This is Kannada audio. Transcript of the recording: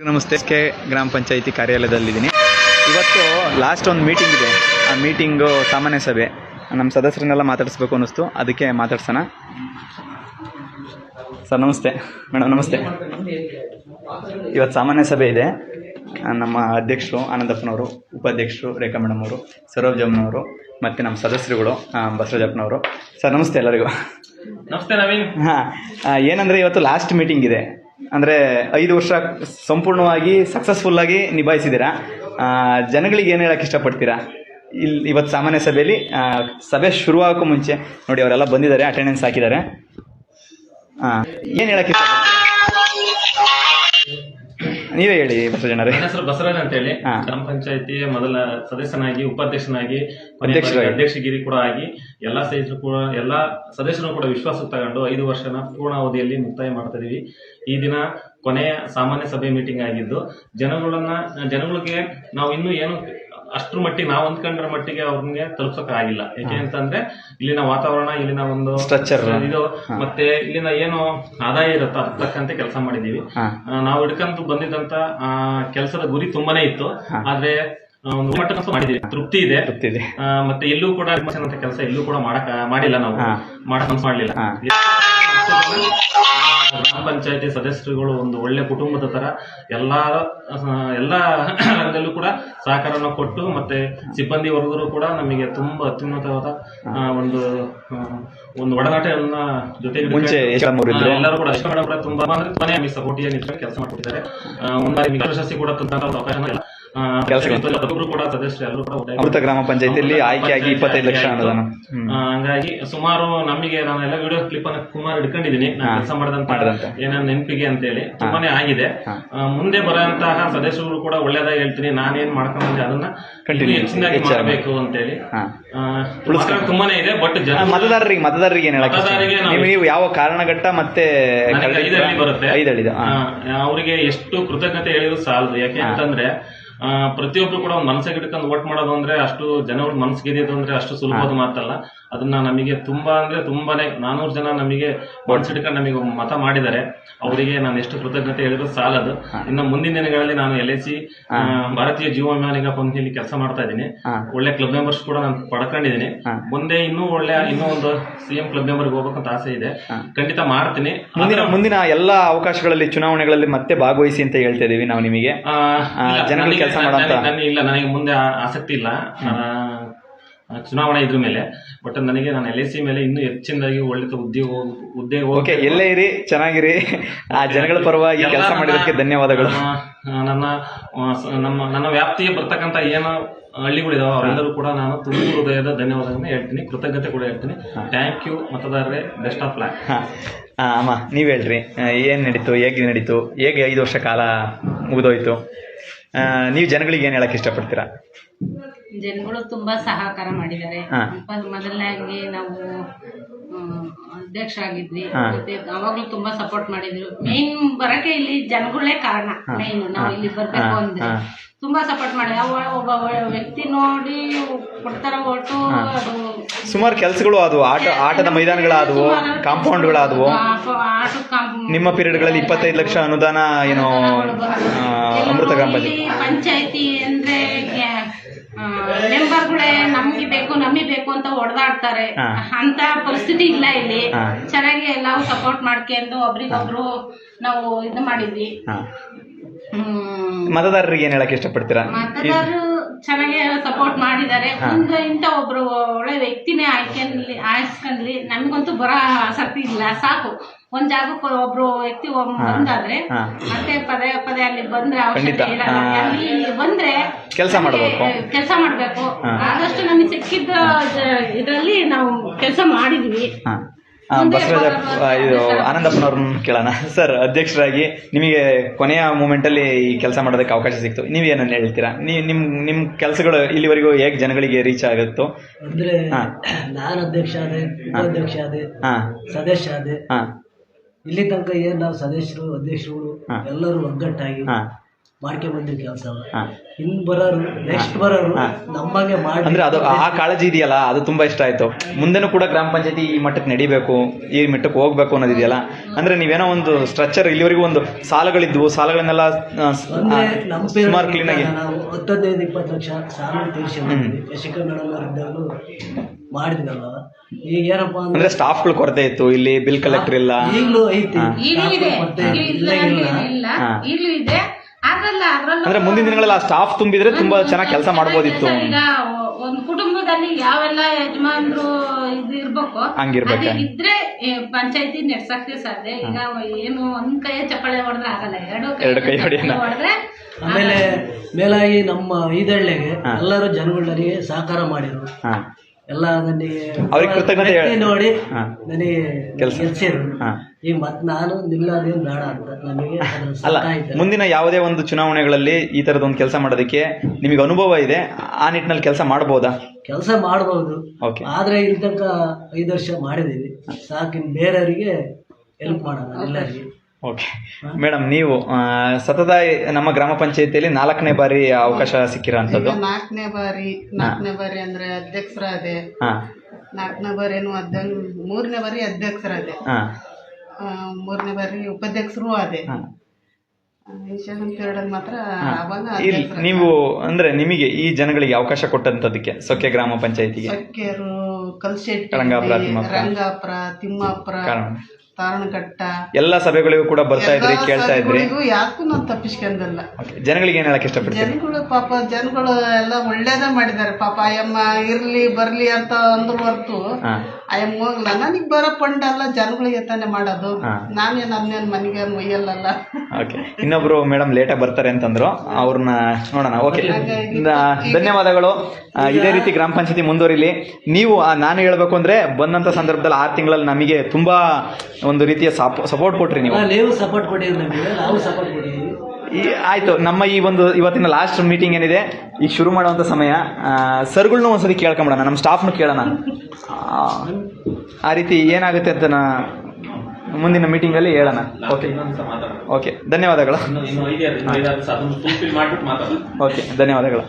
ನಮಸ್ತೆ. ಕೆ ಗ್ರಾಮ ಪಂಚಾಯಿತಿ ಕಾರ್ಯಾಲಯದಲ್ಲಿದ್ದೀನಿ. ಇವತ್ತು ಲಾಸ್ಟ್ ಒಂದು ಮೀಟಿಂಗ್ ಇದೆ. ಆ ಮೀಟಿಂಗು ಸಾಮಾನ್ಯ ಸಭೆ. ನಮ್ಮ ಸದಸ್ಯರನ್ನೆಲ್ಲ ಮಾತಾಡಿಸ್ಬೇಕು ಅನ್ನಿಸ್ತು. ಅದಕ್ಕೆ ಮಾತಾಡ್ಸೋಣ. ಸರ್ ನಮಸ್ತೆ. ಮೇಡಮ್ ನಮಸ್ತೆ. ಇವತ್ತು ಸಾಮಾನ್ಯ ಸಭೆ ಇದೆ. ನಮ್ಮ ಅಧ್ಯಕ್ಷರು ಆನಂದಪ್ಪನವರು ಉಪಾಧ್ಯಕ್ಷರು ರೇಖಾ ಮೇಡಮ್ ಅವರು ಸರೋಜ್ ಸರೋಜಮ್ಮನವರು ಮತ್ತು ನಮ್ಮ ಸದಸ್ಯರುಗಳು ಬಸವರಾಜಪ್ಪನವರು. ಸರ್ ನಮಸ್ತೆ ಎಲ್ಲರಿಗೂ. ನಮಸ್ತೆ ನವೀನ್. ಹಾಂ ಏನಂದರೆ ಇವತ್ತು ಲಾಸ್ಟ್ ಮೀಟಿಂಗ್ ಇದೆ. ಅಂದರೆ ಐದು ವರ್ಷ ಸಂಪೂರ್ಣವಾಗಿ ಸಕ್ಸಸ್ಫುಲ್ಲಾಗಿ ನಿಭಾಯಿಸಿದ್ದೀರಾ? ಜನಗಳಿಗೆ ಏನು ಹೇಳಕ್ಕೆ ಇಷ್ಟಪಡ್ತೀರಾ? ಇಲ್ಲಿ ಇವತ್ತು ಸಾಮಾನ್ಯ ಸಭೆಯಲ್ಲಿ ಸಭೆ ಶುರುವಾಗೋಕ್ಕೂ ಮುಂಚೆ ನೋಡಿ ಅವರೆಲ್ಲ ಬಂದಿದ್ದಾರೆ ಅಟೆಂಡೆನ್ಸ್ ಹಾಕಿದ್ದಾರೆ. ಹಾಂ ಏನು ಹೇಳಕ್ಕೆ ನೀವೇ ಹೇಳಿ ಬಸವಜನರೇ ನನ್ನ ಹೆಸರು ಬಸವರಾಜ್ ಅಂತ ಹೇಳಿ ಹಾ. ಗ್ರಾಮ ಪಂಚಾಯತಿ ಮೊದಲ ಸದಸ್ಯನಾಗಿ ಉಪಾಧ್ಯಕ್ಷನಾಗಿ ಕೊನೆಯ ಅಧ್ಯಕ್ಷರಾಗಿ. ಅಧ್ಯಕ್ಷಗಿರಿ ಕೂಡ ಆಗಿ ಎಲ್ಲಾ ಸದಸ್ಯರು ಕೂಡ ಎಲ್ಲಾ ಸದಸ್ಯರು ಕೂಡ ವಿಶ್ವಾಸ ತಗೊಂಡು ಐದು ವರ್ಷನ ಪೂರ್ಣಾವಧಿಯಲ್ಲಿ ಮುಕ್ತಾಯ ಮಾಡ್ತಾ ಇದೀವಿ ಈ ದಿನ ಕೊನೆಯ ಸಾಮಾನ್ಯ ಸಭೆ ಮೀಟಿಂಗ್ ಆಗಿದ್ದು ಜನಗಳನ್ನ ಜನಗಳಿಗೆ ನಾವು ಇನ್ನೂ ಏನು ಅಷ್ಟ್ರ ಮಟ್ಟಿಗೆ ನಾವು ಅಂದ್ಕೊಂಡ್ರ ಮಟ್ಟಿಗೆ ಅವ್ರಿಗೆ ತಲುಪ್ಸಕ್ ಆಗಿಲ್ಲ ಯಾಕೆ ಅಂತಂದ್ರೆ ಇಲ್ಲಿನ ವಾತಾವರಣ ಇಲ್ಲಿನ ಒಂದು ಸ್ಟ್ರಕ್ಚರ್ ಇದು ಮತ್ತೆ ಇಲ್ಲಿನ ಏನು ಆದಾಯ ಇರುತ್ತ? ತಕ್ಕಂತೆ ಕೆಲಸ ಮಾಡಿದೀವಿ ನಾವು ಹಿಡ್ಕೊಂಡು ಬಂದಿದ್ದಂತ ಕೆಲಸದ ಗುರಿ ತುಂಬಾನೇ ಇತ್ತು. ಆದ್ರೆ ಮಾಡಿದೀವಿ ತೃಪ್ತಿ ಇದೆ. ಮತ್ತೆ ಎಲ್ಲೂ ಕೂಡ ಕೆಲಸ ಎಲ್ಲೂ ಕೂಡ ಮಾಡಕ್ ಮಾಡಿಲ್ಲ ನಾವು. ಮಾಡಕ್ ಮಾಡ್ಲಿಲ್ಲ. ಗ್ರಾಮ ಪಂಚಾಯತಿ ಸದಸ್ಯರುಗಳು ಒಂದು ಒಳ್ಳೆ ಕುಟುಂಬದ ತರ ಎಲ್ಲಾ ಎಲ್ಲ ರಂಗದಲ್ಲೂ ಕೂಡ ಸಹಕಾರನ ಕೊಟ್ಟು ಮತ್ತೆ ಸಿಬ್ಬಂದಿ ವರ್ಗರು ಕೂಡ ನಮಗೆ ತುಂಬಾ ಅತ್ಯುನ್ನತವಾದ ಒಂದು ಒಂದು ಒಡನಾಟವನ್ನ ಜೊತೆಗೆ ಎಲ್ಲರೂ ಕೂಡ ತುಂಬಾ ಅಂದ್ರೆ ತುಂಬಾನೇ ಸಪೋರ್ಟಿಯಾಗಿ ಕೆಲಸ ಮಾಡ್ಕೊಟ್ಟಿದ್ದಾರೆ. ಒಂದು ಪ್ರಶಸ್ತಿ ಕೂಡ ತಂತ ಅವಕಾಶ ಇಲ್ಲ ಆ, ಕೂಡ ಸದಸ್ಯರು ಎಲ್ಲರೂ ಕೂಡ ಅಮೃತ ಗ್ರಾಮ ಪಂಚಾಯತಿಯಲ್ಲಿ ಆಯ್ಕೆಯಾಗಿ ಇಪ್ಪತ್ತೈದು ಲಕ್ಷ ಅನುದಾನ ಹಂಗಾಗಿ ಸುಮಾರು ನಮಗೆ ನಾನು ಎಲ್ಲ ವಿಡಿಯೋ ಕ್ಲಿಪ್ ಅನ್ನ ಕುಮಾರ್ ಹಿಡ್ಕೊಂಡಿದ್ದೀನಿ. ನಾನು ಕೆಲಸ ಮಾಡಿದಂತ ನೆನಪಿಗೆ ಅಂತ ಹೇಳಿ ತುಂಬಾನೇ ಆಗಿದೆ. ಮುಂದೆ ಬರೋಂತಹ ಸದಸ್ಯರು ಕೂಡ ಒಳ್ಳೇದಾಗಿ ಹೇಳ್ತೀನಿ. ನಾನೇನ್ ಮಾಡ್ಕೊಂಡ್ ಬಂದೆ ಅದನ್ನ ಕಂಟಿನ್ಯೂ ಹೆಚ್ಚಿನಾಗಿ ಮಾಡಬೇಕು ಅಂತ ಹೇಳಿ ತುಂಬಾನೇ ಇದೆ ಬಟ್ ಜನ ಮತದಾರರಿಗೆ ಮತದಾರರಿಗೆ ಏನು ಹೇಳಕ್ಕೆ ಮತದಾರರಿಗೆ ನೀವು ಯಾವ ಕಾರಣಘಟ್ಟ ಮತ್ತೆ ಐದಳಿದ ಬರುತ್ತೆ. ಐದಳಿದು ಅವರಿಗೆ ಎಷ್ಟು ಕೃತಜ್ಞತೆ ಹೇಳಿದ್ರು ಸಾಲದು. ಯಾಕೆ ಅಂತಂದ್ರೆ ಪ್ರತಿಯೊಬ್ರು ಕೂಡ ಮನಸ್ಸಿಗೆ ಹಿಡ್ಕೊಂಡು ವೋಟ್ ಮಾಡೋದು ಅಂದ್ರೆ ಅಷ್ಟು ಜನಗಳ ಮನಸ್ಸಿಗೆ ಅಂದ್ರೆ ಅಷ್ಟು ಸುಲಭದ ಮಾತಲ್ಲ. ಅದನ್ನ ನಮಗೆ ತುಂಬಾ ಅಂದ್ರೆ ತುಂಬಾನೇ ನಾನೂರು ಜನ ನಮಗೆ ಮನಸ್ಸು ಹಿಡ್ಕೊಂಡು ನಮಗೆ ಮತ ಮಾಡಿದ್ದಾರೆ. ಅವರಿಗೆ ನಾನು ಎಷ್ಟು ಕೃತಜ್ಞತೆ ಹೇಳಿದ್ರು ಸಾಲದು. ಇನ್ನು ಮುಂದಿನ ದಿನಗಳಲ್ಲಿ ನಾನು ಎಲ್ ಐ ಸಿ ಭಾರತೀಯ ಜೀವ ವಿಮಾ ನಿಗಮ ಕಂಪ್ನಿಯಲ್ಲಿ ಕೆಲಸ ಮಾಡ್ತಾ ಇದ್ದೀನಿ. ಒಳ್ಳೆ ಕ್ಲಬ್ ಮೆಂಬರ್ಸ್ ಕೂಡ ನಾನು ಪಡ್ಕೊಂಡಿದ್ದೀನಿ. ಮುಂದೆ ಇನ್ನೂ ಒಳ್ಳೆ ಇನ್ನೂ ಒಂದು ಸಿಎಂ ಕ್ಲಬ್ ಮೆಂಬರ್ಗೆ ಹೋಗ್ಬೇಕಂತ ಆಸೆ ಇದೆ. ಖಂಡಿತ ಮಾಡ್ತೀನಿ. ಮುಂದಿನ ಮುಂದಿನ ಎಲ್ಲ ಅವಕಾಶಗಳಲ್ಲಿ ಚುನಾವಣೆಗಳಲ್ಲಿ ಮತ್ತೆ ಭಾಗವಹಿಸಿ ಅಂತ ಹೇಳ್ತಾ ಇದೀವಿ ನಾವು ನಿಮಗೆ. ಜನಗಳಿಗೆ ನನಗೆ- ಕೆಲ್ಸ ಇಲ್ಲ ನನಗೆ ಮುಂದೆ ಆಸಕ್ತಿ ಇಲ್ಲ. ಚುನಾವಣೆ ಇದ್ರ ಮೇಲೆ. ಬಟ್ ನನಗೆ ನಾನು ಎಲ್ ಐ ಸಿ ಮೇಲೆ ಇನ್ನೂ ಹೆಚ್ಚಿನದಾಗಿ ಒಳ್ಳೆ ಉದ್ಯೋಗ ಉದ್ಯೋಗ ಓಕೆ ಎಲ್ಲೇ ಇರಿ ಚೆನ್ನಾಗಿರಿ. ಆ ಜನಗಳ ಪರವಾಗಿ ಕೆಲಸ ಮಾಡಿದ್ದಕ್ಕೆ ಧನ್ಯವಾದಗಳು. ನನ್ನ ನಮ್ಮ ನನ್ನ ವ್ಯಾಪ್ತಿಗೆ ಬರ್ತಕ್ಕಂಥ ಏನು ಹಳ್ಳಿಗಳಿದಾವೆ ಅವರೆಲ್ಲರೂ ಕೂಡ ನಾನು ತುಂಬ ಹೃದಯದ ಧನ್ಯವಾದಗಳನ್ನ ಹೇಳ್ತೀನಿ ಕೃತಜ್ಞತೆ ಕೂಡ ಹೇಳ್ತೀನಿ. ಥ್ಯಾಂಕ್ ಯು ಮತದಾರರೇ ಬೆಸ್ಟ್ ಆಫ್ ಲ್ಯಾಕ್ ಅಮ್ಮ ನೀವು ಹೇಳ್ರಿ. ಏನು ನಡೀತು ಹೇಗೆ ನಡೀತು ಹೇಗೆ ಐದು ವರ್ಷ ಕಾಲ ಮುಗಿದೋಯ್ತು? ನೀವು ಜನಗಳಿಗೆ ಏನು ಹೇಳಕ್ಕೆ ಇಷ್ಟಪಡ್ತೀರಾ? ಜನಗಳು ತುಂಬಾ ಸಹಕಾರ ಮಾಡಿದ್ದಾರೆ. ಮೊದಲನೇ ಮೊದಲನಾಗಿ ನಾವು ಅಧ್ಯಕ್ಷ ಆಗಿದ್ವಿ ಹಾ. ಮತ್ತೆ ಅವಾಗ್ಲೂ ತುಂಬಾ ಸಪೋರ್ಟ್ ಮಾಡಿದ್ರು. ಮೇನ್ ಬರಕ್ಕೆ ಇಲ್ಲಿ ಜನಗಳೇ ಕಾರಣ ಮೇನ್ ನಾವು ಇಲ್ಲಿ ಬರ್ಬೇಕು ಹಾ, ಅಂದ್ರೆ. ಹಾ. ತುಂಬಾ ಸಪೋರ್ಟ್ ಮಾಡಿದ್ರು. ಅವ ಒಬ್ಬ ವ್ಯಕ್ತಿ ನೋಡಿ ಕೊಡ್ತಾರ ಓಟು ಅದು ಸುಮಾರು ಕೆಲಸಗಳು ಆದವು. ಆಟ ಆಟದ ಮೈದಾನಗಳಾದವು ಕಾಂಪೌಂಡ್ಗಳಾದವು. ಆಟದ ನಿಮ್ಮ ನಿಮ್ಮ ಪೀರಿಯಡ್ಗಳಲ್ಲಿ ಇಪ್ಪತ್ತೈದು ಲಕ್ಷ ಅನುದಾನ ಏನು ಆ, ಅಮೃತ ಗ್ರಾಮ ಪಂಚಾಯತ್ ಪಂಚಾಯತಿ ಅಂದ್ರೆ ಮೆಂಬರ್ಗಳೇ ನಮ್ಗೆ ಬೇಕು ನಮಗೆ ಬೇಕು ಅಂತ ಹೊಡೆದಾಡ್ತಾರೆ. ಅಂತ ಪರಿಸ್ಥಿತಿ ಇಲ್ಲ ಇಲ್ಲಿ. ಚೆನ್ನಾಗಿ ಎಲ್ಲರೂ ಸಪೋರ್ಟ್ ಮಾಡ್ಕೊಂಡು ಒಬ್ರಿಗೊಬ್ರು ನಾವು ಇದು ಮಾಡಿದ್ವಿ. ಮತದಾರರಿಗೆ ಏನ್ ಹೇಳಕ್ ಇಷ್ಟಪಡ್ತೀರಾ? ಮತದಾರರು ಚೆನ್ನಾಗಿ ಸಪೋರ್ಟ್ ಮಾಡಿದ್ದಾರೆ. ಮುಂದೆ ಇಂಥ ಒಬ್ರು ಒಳ್ಳೆ ವ್ಯಕ್ತಿನೇ ಆಯ್ಕೆ ಆಯ್ಸ್ಕೊಂಡ್ಲಿ ನಮಗಂತೂ ಬರೋ ಆಸಕ್ತಿ ಇಲ್ಲ. ಸಾಕು. ಒಂದ್ ಜಾಗಕ್ಕೆ ಒಬ್ರು ವ್ಯಕ್ತಿ ಬಂದಾದ್ರೆ ಮತ್ತೆ ಪದೇ ಪದೇ ಅಲ್ಲಿ ಬಂದ್ರೆ ಖಂಡಿತ. ಅವಶ್ಯಕತೆ ಇರಲ್ಲ ಅಲ್ಲಿ ಬಂದ್ರೆ ಕೆಲಸ ಮಾಡಬೇಕು. ಕೆಲಸ ಮಾಡ್ಬೇಕು. ಹಾ. ಆದಷ್ಟು ನಮಗೆ ಸಿಕ್ಕಿದ್ದ ಇದರಲ್ಲಿ ನಾವು ಕೆಲಸ ಮಾಡಿದ್ವಿ. ಹಾಂ. ಬಸವರಾಜ ಇದು ಆನಂದಪ್ಪನವ್ರನ್ನ ಕೇಳೋಣ. ಸರ್ ಅಧ್ಯಕ್ಷರಾಗಿ ನಿಮಗೆ ಕೊನೆಯ ಮೂಮೆಂಟಲ್ಲಿ ಈ ಕೆಲಸ ಮಾಡೋದಕ್ಕೆ ಅವಕಾಶ ಸಿಕ್ತು. ನೀವೇನನ್ನು ಹೇಳ್ತೀರಾ? ನೀವು ನಿಮ್ಮ ನಿಮ್ಮ ಕೆಲಸಗಳು ಇಲ್ಲಿವರೆಗೂ ಹೇಗೆ ಜನಗಳಿಗೆ ರೀಚ್ ಆಗುತ್ತೋ? ಅಂದ್ರೆ ನಾನು ಅಧ್ಯಕ್ಷ ಆದೆ ಉಪಾಧ್ಯಕ್ಷ ಆದೆ ಸದಸ್ಯ ಆದೆ ಹಾಂ. ಇಲ್ಲಿ ತನಕ ಏನ್ ನಾವು ಸದಸ್ಯರು ಅಧ್ಯಕ್ಷರುಗಳು ಎಲ್ಲರೂ ಒಗ್ಗಟ್ಟಾಗಿ ಹಾಂ ಮಾಡ್ಕೊಂಡ್ ಕೆಲಸ. ಇನ್ ಬರೋರು ನೆಕ್ಸ್ಟ್ ಬರೋರು ನಮಗೆ ಮಾಡಿ. ಅಂದ್ರೆ ಅದು ಆ ಕಾಳಜಿ ಇದೆಯಲ್ಲ ಅದು ತುಂಬಾ ಇಷ್ಟ ಆಯ್ತು. ಮುಂದೆನೂ ಕೂಡ ಗ್ರಾಮ ಪಂಚಾಯತಿ ಈ ಮಟ್ಟಕ್ಕೆ ನಡಿಬೇಕು ಈ ಮಟ್ಟಕ್ಕೆ ಹೋಗ್ಬೇಕು ಅನ್ನೋದಿದೆಯಲ್ಲ? ಅಂದ್ರೆ ನೀವೇನೋ ಒಂದು ಸ್ಟ್ರಕ್ಚರ್ ಇಲ್ಲಿವರೆಗೂ ಒಂದು ಸಾಲಗಳಿದ್ವು ಸಾಲಗಳನ್ನೆಲ್ಲ ಸುಮಾರು ಕ್ಲೀನ್ ಆಗಿ. ನಾವು ಹತ್ತದೈದು ಇಪ್ಪತ್ತು ಲಕ್ಷ ಸಾಲ ತೀರ್ಸಿದ್ವಿ ಯಶಿಕಾ ಮೇಡಮ್ ಈಗ ಏನಪ್ಪಾ ಅಂದ್ರೆ ಸ್ಟಾಫ್ಗಳು ಕೊರತೆ ಇತ್ತು ಇಲ್ಲಿ ಬಿಲ್ ಕಲೆಕ್ಟರ್ ಇಲ್ಲ. ಈಗಲೂ ಐತಿ. ಮತ್ತೆ ಇಲ್ಲ. ಈಗಲೂ ಇದೆ. ಅದ್ರಲ್ಲ ಅದ್ರಲ್ಲೂ ಅಂದ್ರೆ ಮುಂದಿನ ದಿನಗಳಲ್ಲಿ ಆ ಸ್ಟಾಫ್ ತುಂಬಿದ್ರೆ ತುಂಬಾ ಚೆನ್ನಾಗಿ ಕೆಲಸ ಮಾಡಬಹುದಿತ್ತು ಒಂದ್ ಈಗ ಒಂದು ಕುಟುಂಬದಲ್ಲಿ ಯಾವೆಲ್ಲ ಯಜಮಾನ್ರು ಇದು ಇರ್ಬೇಕು ಹಂಗಿರ್ಬೇಕು. ಅದು ಇದ್ರೆ ಪಂಚಾಯತಿ ನಡ್ಸಕ್ಕೆ ಸಾಧ್ಯ. ಈಗ ಏನು ಒಂದ್ ಕೈ ಚಪ್ಪಾಳೆ ಹೊಡೆದ್ರೆ ಆಗಲ್ಲ ಎರಡು ಎರಡು ಕೈ ಹೊಡೆಯೋಣ. ಹೊಡೆದ್ರೆ ಆಮೇಲೆ ಮೇಲಾಗಿ ನಮ್ಮ ಈದಳ್ಳಿಗೆ ಎಲ್ಲರೂ ಜನಗಳಿಗೆ ಸಹಕಾರ ಮಾಡಿದ್ರು. ಹಾ. ಎಲ್ಲ ನನಗೆ ಅವ್ರಿಗೆ ಕೃತಜ್ಞತೆ ಹೇಳ- ನೋಡಿ ಹಾ. ನನಗೆ ಕೆಲ್ಸ. ಗೆಲ್ಸಿರು ಹಾ. ಈಗ ಮತ್ ನಾನು ನಿಲ್ಲೋದೇ ಬೇಡ ಅಂತ ನನಗೆ ಅಲ್ಲ ಮುಂದಿನ ಯಾವುದೇ ಒಂದು ಚುನಾವಣೆಗಳಲ್ಲಿ ಈ ತರದ ಒಂದು ಕೆಲಸ ಮಾಡೋದಕ್ಕೆ ನಿಮಗೆ ಅನುಭವ ಇದೆ ಆ ನಿಟ್ಟಿನಲ್ಲಿ ಕೆಲಸ ಮಾಡಬಹುದಾ ಕೆಲಸ ಮಾಡಬಹುದು ಓಕೆ. ಆದ್ರೆ ಇಲ್ಲಿ ತನಕ ಐದು ವರ್ಷ ಮಾಡಿದೀವಿ. ಸಾಕಿನ್ ಬೇರೆಯವರಿಗೆ ಹೆಲ್ಪ್ ಮಾಡೋಣ ಎಲ್ಲರಿಗೆ. ಓಕೆ ಮೇಡಮ್ ನೀವು ಆ, ಸತತ ನಮ್ಮ ಗ್ರಾಮ ಪಂಚಾಯತಿಯಲ್ಲಿ ನಾಲ್ಕನೇ ಬಾರಿ ಅವಕಾಶ ಸಿಕ್ಕಿರೋಂಥದ್ದು ನಾಲ್ಕನೇ ಬಾರಿ ನಾಲ್ಕನೇ ಬಾರಿ ಅಂದ್ರೆ ಅಧ್ಯಕ್ಷರಾದೆ. ಹಾ. ನಾಲ್ಕನೇ ಬಾರಿ ಏನು ಅಧ್ಯ ಮೂರನೇ ಬಾರಿ ಅಧ್ಯಕ್ಷರಾದೆ. ಹಾ. ಆ, ಮೂರನೇ ಬಾರಿ ಉಪಾಧ್ಯಕ್ಷರು ಆದೆ. ಹಾಂ. ಮಾತ್ರ ಅವಾಗ ಇಲ್ಲಿ ನೀವು ಅಂದ್ರೆ ನಿಮಗೆ ಈ ಜನಗಳಿಗೆ ಅವಕಾಶ ಕೊಟ್ಟಂತದಕ್ಕೆ ಸೊಕ್ಕೆ ಗ್ರಾಮ ಪಂಚಾಯತಿಗೆ. ಸೊಕ್ಕೇರು ಕಲ್ಶೆಟ್ಟಿ ರಂಗಾಪುರ, ತಿಮ್ಮಾಪುರ. ರಂಗಾಪುರ ತಿಮ್ಮಾಪುರ ಕಾರಣ. ತಾರಣಘಟ್ಟ ಎಲ್ಲ ಸಭೆಗಳಿಗೂ ಕೂಡ ಬರ್ತಾ ಇದ್ರಿ ಕೇಳ್ತಾ ಇದ್ರಿ. ಯಾಕೂ ನಾನು ತಪ್ಪಿಸ್ಕೊಂಡಲ್ಲ. ಜನಗಳಿಗೆ ಏನ್ ಹೇಳಕ್ ಇಷ್ಟಪಡ್ತೀನಿ ಜನಗಳು ಪಾಪ ಜನಗಳು ಎಲ್ಲ ಒಳ್ಳೇದ ಮಾಡಿದ್ದಾರೆ. ಪಾಪ ಅಯ್ಯಮ್ಮ ಇರ್ಲಿ ಬರ್ಲಿ ಅಂತ ಅಂದ್ರ ಹೊರ್ತು ಅಯ್ಯಮ್ಮ ಹೋಗ್ಲ. ನನಗ್ ಬರೋ ಫಂಡ್ ಎಲ್ಲ ಜನಗಳಿಗೆ ತಾನೆ ಮಾಡೋದು. ನಾನೇ ನಾನೇನ್ ಅನ್ನೇನ್ ಮನೆಗೆ ಒಯ್ಯಲ್ಲಲ್ಲ? ಓಕೆ ಇನ್ನೊಬ್ರು ಮೇಡಮ್ ಲೇಟಾಗಿ ಬರ್ತಾರೆ ಅಂತಂದ್ರು. ಅವ್ರನ್ನ ನೋಡೋಣ. ಓಕೆ ಧನ್ಯವಾದಗಳು. ಇದೇ ರೀತಿ ಗ್ರಾಮ ಪಂಚಾಯತಿ ಮುಂದುವರಿಲಿ. ನೀವು ನಾನು ಹೇಳ್ಬೇಕು ಅಂದ್ರೆ ಬಂದಂತ ಸಂದರ್ಭದಲ್ಲಿ ಆರು ತಿಂಗಳಲ್ಲಿ ನಮಗೆ ತುಂಬಾ ಒಂದು ರೀತಿಯ ಸಪೋರ್ಟ್ ಕೊಟ್ರಿ ನೀವು. ನೀವು ಸಪೋರ್ಟ್ ಕೊಟ್ಟಿರಿ ನಮಗೆ ನಾವು ಸಪೋರ್ಟ್ ಕೊಟ್ಟಿದ್ದೀವಿ. ಈ ಆಯ್ತು ನಮ್ಮ ಈ ಒಂದು ಇವತ್ತಿನ ಲಾಸ್ಟ್ ಮೀಟಿಂಗ್ ಏನಿದೆ ಈಗ ಶುರು ಮಾಡುವಂತ ಸಮಯ. ಸರ್ಗಳನ್ನ ಒಂದ್ಸತಿ ಕೇಳ್ಕೊಂಬಿಡೋಣ ನಮ್ಮ ಸ್ಟಾಫ್ನ ಕೇಳೋಣ. ಆ, ರೀತಿ ಏನಾಗುತ್ತೆ ಅಂತ ನಾ ಮುಂದಿನ ಮೀಟಿಂಗಲ್ಲಿ ಹೇಳೋಣ. ಓಕೆ ಓಕೆ ಧನ್ಯವಾದಗಳು. ಓಕೆ ಧನ್ಯವಾದಗಳು.